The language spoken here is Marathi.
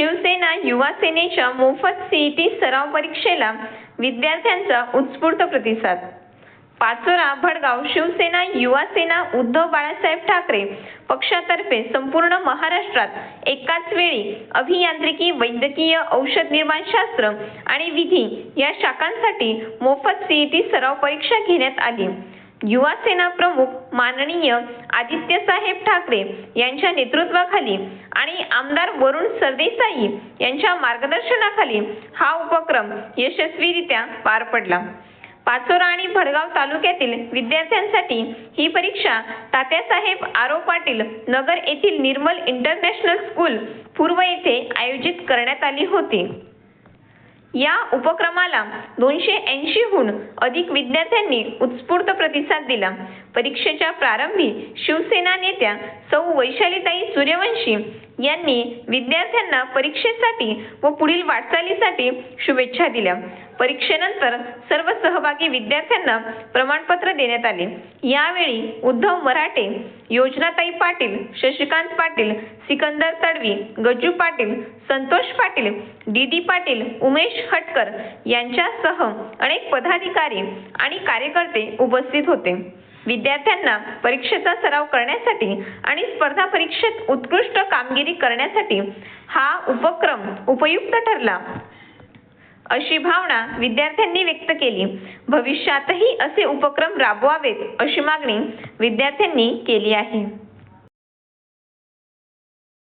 शिवसेना युवा सेनेच्या मोफत सीईटी सराव परीक्षेला विद्यार्थ्यांचा उत्स्फूर्त प्रतिसाद. पाचोरा भडगाव शिवसेना युवा सेना उद्धव बाळासाहेब ठाकरे पक्षातर्फे संपूर्ण महाराष्ट्रात एकाच वेळी अभियांत्रिकी वैद्यकीय औषध निर्माणशास्त्र आणि विधी या शाखांसाठी मोफत सीईटी सराव परीक्षा घेण्यात आली. युवा सेना प्रमुख माननीय आदित्यसाहेब ठाकरे यांच्या नेतृत्वाखाली आणि आमदार वरुण सरदेसाई यांच्या मार्गदर्शनाखाली हा उपक्रम यशस्वीरित्या पार पडला. पाचोरा आणि भडगाव तालुक्यातील विद्यार्थ्यांसाठी ही परीक्षा तात्यासाहेब आरो पाटील नगर येथील निर्मल इंटरनॅशनल स्कूल पूर्व येथे आयोजित करण्यात आली होती. या उपक्रमाला दोनशे ऐंशीहून अधिक विद्यार्थ्यांनी उत्स्फूर्त प्रतिसाद दिला. परीक्षेच्या प्रारंभी शिवसेना नेत्या सौ वैशालीताई सूर्यवंशी यांनी विद्यार्थ्यांना परीक्षेसाठी व पुढील वाटचालीसाठी शुभेच्छा दिल्या. परीक्षेनंतर सर्व सहभागी विद्यार्थ्यांना प्रमाणपत्र देण्यात आले. यावेळी उद्धव मराठे योजनाताई पाटील शशिकांत पाटील सिकंदर तडवी गज्जू पाटील संतोष पाटील डी डी पाटील उमेश हटकर यांच्यासह अनेक पदाधिकारी आणि कार्यकर्ते उपस्थित होते. विद्यार्थ्यांना परीक्षेचा सराव करण्यासाठी आणि स्पर्धा परीक्षेत उत्कृष्ट कामगिरी करण्यासाठी हा उपक्रम उपयुक्त ठरला. अशी भावना विद्यार्थ्यांनी व्यक्त केली. भविष्यातही असे उपक्रम राबवावेत अशी मागणी विद्यार्थ्यांनी केली आहे.